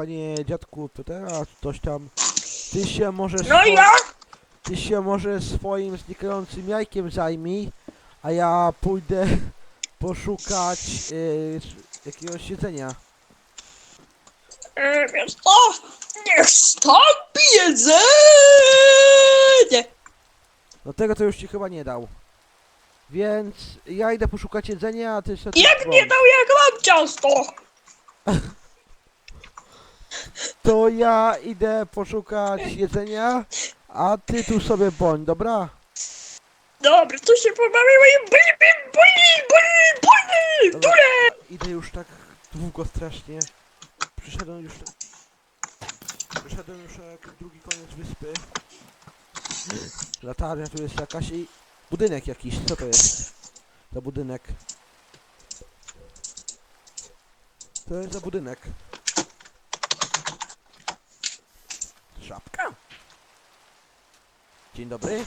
panie dziadku, to teraz coś tam. Ty się może. No ja? Ty się może swoim znikającym jajkiem zajmij, a ja pójdę poszukać yy, jakiegoś jedzenia. E, Wiesz co? Niech stąpi jedzenie! No tego to już ci chyba nie dał. Więc ja idę poszukać jedzenia, a ty sobie. Jak nie dał, jak mam ciasto? To ja idę poszukać jedzenia, a ty tu sobie bądź, dobra? Dobra, to się pobawiło i buli, buli, buli, buli, Dobra. dule! Idę już tak długo strasznie. Przyszedłem już. Przyszedłem już na drugi koniec wyspy. Latarnia tu jest jakaś i budynek jakiś. Co to jest? Za budynek. To jest za budynek. Żabka? Dzień dobry.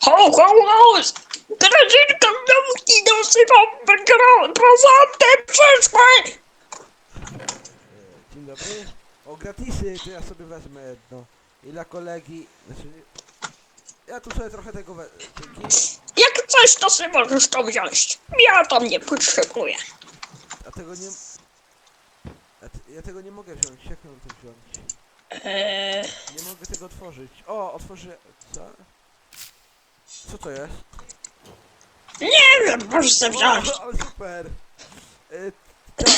Ho, ho, ho! Grażynka i dosypał gro- prezentem przyszłej! Dzień dobry. O gratisy, to ja sobie wezmę jedno. I dla kolegi. Znaczy. Ja tu sobie trochę tego we... Dzięki. Jak coś, to sobie możesz to wziąć. Ja tam nie potrzebuję. A tego nie. Ja, ja tego nie mogę wziąć. Jak mam to wziąć? Eee, Nie mogę tego otworzyć. O, otworzę. Co? Co to jest? nie wiem, możesz sobie wziąć. O, ale super! Y, tak,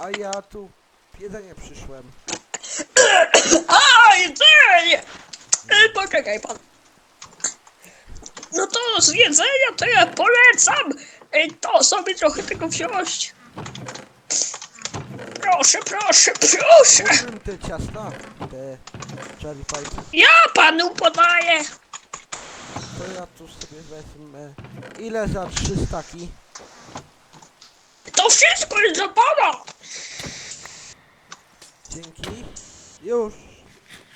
a ja tu jedzenie przyszłem. A, jedzenie! E, poczekaj pan. No to z jedzenia to ja polecam e, to sobie trochę tego wziąć. Proszę, proszę, proszę. Te ciasta, te Ja panu podaję. to ja tu sobie wezmę. Ile za trzy staki? To wszystko jest za pana. Dzięki. Już.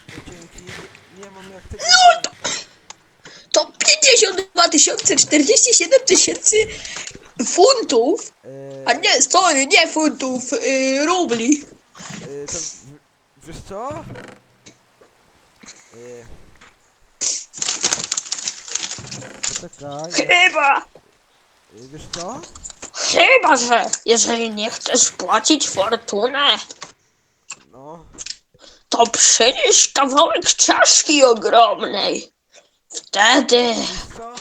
Dzięki. Nie mam jak tego. No to, to 52 tysiące 47 tysięcy funtów, a nie, sorry, nie funtów, y, rubli. e, to, w- wiesz co? E, poczekaj. Chyba, E, wiesz co? chyba, że jeżeli nie chcesz płacić fortunę, No. to przynieś kawałek czaszki ogromnej. Wtedy... Co?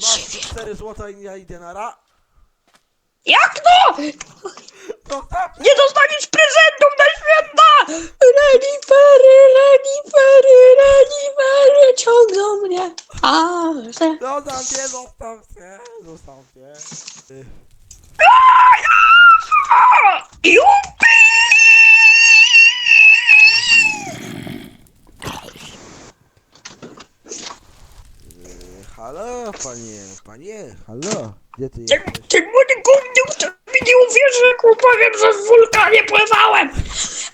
Masz 4 złota i ja idę na ra. Jak to? Tak. Nie dostaniesz prezentów na święta! Renifery, renifery, renifery ciągną mnie. A, że... Zostaw się, zostaw się, zostaw się. Jupi! halo, panie, panie, halo. Gdzie ty Ten, jesteś? ten młody gówniuk to mi nie uwierzy, jak mu powiem, że w wulkanie pływałem!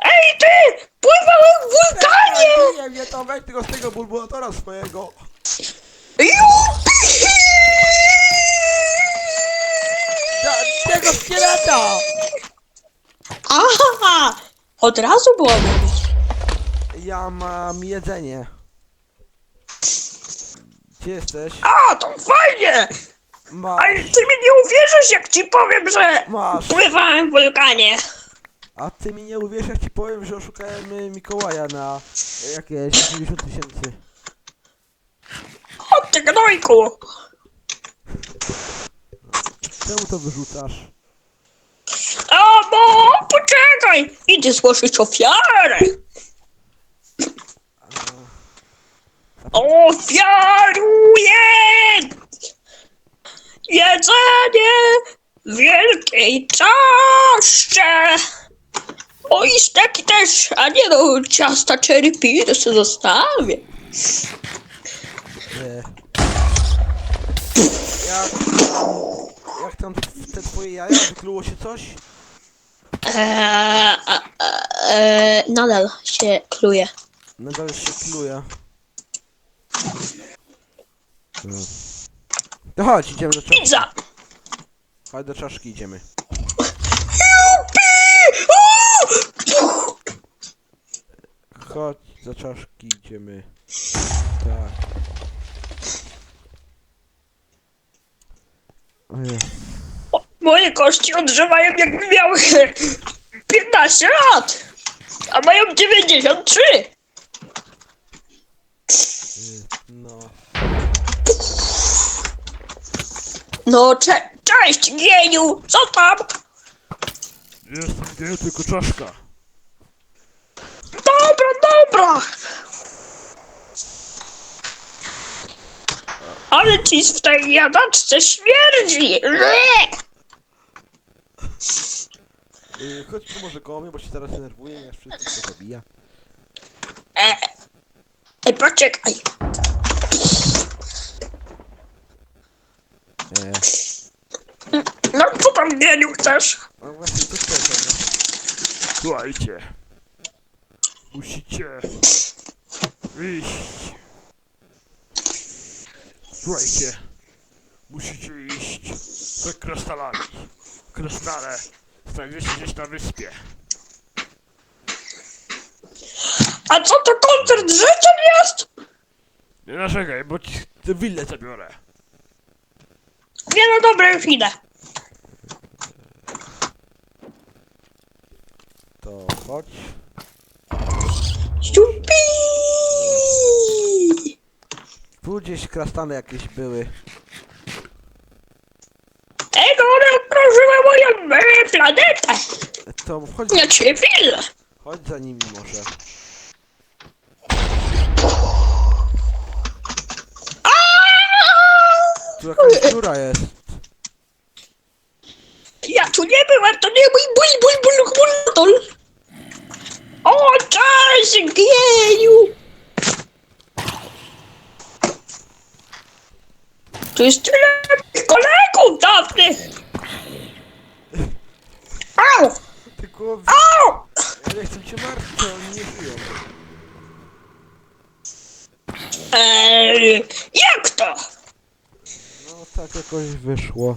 Ej ty! Pływałem w wulkanie! Nie, nie, to weź tego z tego bulbulatora swojego. Jupi! Ja, tego szkieleta! Aha! Od razu było mówić. Ja mam jedzenie. Gdzie jesteś? A, to fajnie! Masz, Ale ty mi nie uwierzysz, jak ci powiem, że masz. pływałem w wulkanie. A ty mi nie uwierz, jak ci powiem, że oszukałem y, Mikołaja na y, jakieś 90 tysięcy. O ty gnojku! Czemu to wyrzucasz? A, bo poczekaj! Idę złożyć ofiarę! Ofiaruję! Jedzenie wielkiej czaszcze! O i steki też, a nie no, ciasta cherry pie, to sobie zostawię. Nie. Jak, jak tam te twoje jaja? Wykluło się coś? Eee, eee, nadal się kluje. Nadal się kluje. To chodź, idziemy do czaszki. Pizza! Chodź do czaszki idziemy. Chodź, za czaszki idziemy. Tak. Ojej. O, moje kości odżywają jakby miały 15 lat, a mają 93. Y, No. No, cze cześć, geniu, co tam? Jest nie tylko czaszka. Dobra, dobra. Ale ci w tej jadaczce śmierdzi. Ble! Y, chodź tu może koło mnie, bo się teraz denerwuję, aż wszystko zabija. E, Ej, poczekaj. E, No, co tam, geniu, chcesz? no właśnie, co chcesz, no? Słuchajcie. Musicie iść. Słuchajcie. Musicie iść za krasnalami. Krasnale znajduje się gdzieś na wyspie. A co to koncert życzeń jest? Nie narzekaj, bo ci willę zabiorę. Nie, no dobra, już idę. To chodź. Ściupi! Tu gdzieś krastany jakieś były. Ej, no one okrążyły moją e, planetę. To chodź, Nie cię willę. chodź za nimi może. Tu jakaś dziura jest. Ja tu nie byłem, to nie mój bul bul bul bul. O, cześć, geniu! Tu jest tyle moich kolegów dawnych! Au! Tylko. Au! ja nie chcę cię martwić, oni nie żyją. Eee, jak to? No tak jakoś wyszło.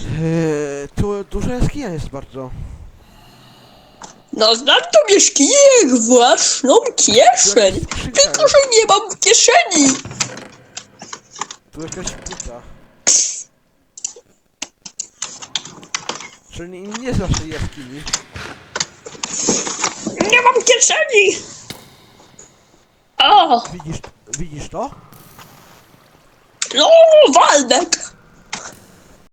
Eee, tu duża jaskinia jest bardzo. No znam tą jaskinię jak własną kieszeń, tylko że nie mam kieszeni. Tu jakaś płyta. Czyli nie znasz tej jaskini. Nie mam kieszeni. O, Widzisz, widzisz to? No Waldek.